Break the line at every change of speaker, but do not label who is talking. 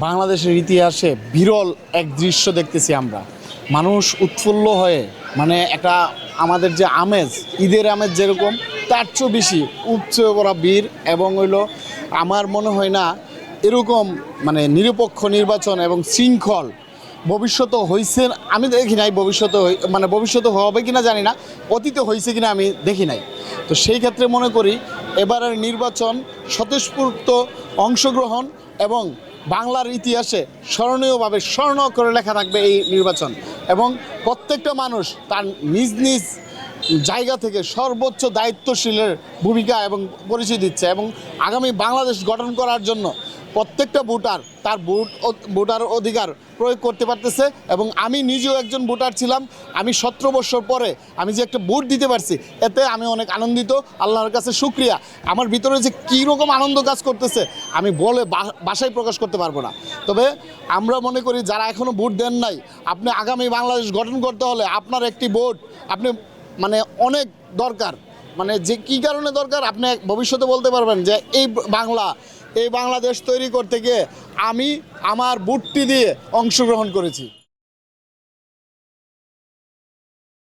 বাংলাদেশের ইতিহাসে বিরল এক দৃশ্য দেখতেছি আমরা। মানুষ উৎফুল্ল হয়ে মানে একটা আমাদের যে আমেজ, ঈদের আমেজ যেরকম, তার চেয়েও বেশি উপচে করা বীর এবং হইল আমার মনে হয় না এরকম মানে নিরপেক্ষ নির্বাচন এবং শৃঙ্খল ভবিষ্যতে হয়েছে আমি দেখি নাই ভবিষ্যতে মানে ভবিষ্যতে হবে কিনা জানি না, অতীতে হয়েছে কিনা আমি দেখি নাই। তো সেই ক্ষেত্রে মনে করি, এবারের নির্বাচন স্বতঃস্ফূর্ত অংশগ্রহণ এবং বাংলার ইতিহাসে স্মরণীয়ভাবে স্বর্ণ করে লেখা থাকবে এই নির্বাচন। এবং প্রত্যেকটা মানুষ তার নিজ নিজ জায়গা থেকে সর্বোচ্চ দায়িত্বশীলের ভূমিকা এবং পরিচয় দিচ্ছে এবং আগামী বাংলাদেশ গঠন করার জন্য প্রত্যেকটা ভোটার তার ভোট ভোটার অধিকার প্রয়োগ করতে পারতেছে এবং আমি নিজেও একজন ভোটার ছিলাম। আমি সতেরো বছর পরে আমি যে একটা ভোট দিতে পারছি, এতে আমি অনেক আনন্দিত। আল্লাহর কাছে শুক্রিয়া। আমার ভিতরে যে কী রকম আনন্দ কাজ করতেছে, আমি বলে বা- ভাষায় প্রকাশ করতে পারব না। তবে আমরা মনে করি, যারা এখনও ভোট দেন নাই, আপনি আগামী বাংলাদেশ গঠন করতে হলে আপনার একটি ভোট, আপনি মানে অনেক দরকার। মানে যে কি কারণে দরকার আপনি ভবিষ্যতে বলতে পারবেন যে এই বাংলা, এই বাংলাদেশ তৈরি করতে গিয়ে আমি আমার বুটটি দিয়ে অংশগ্রহণ করেছি।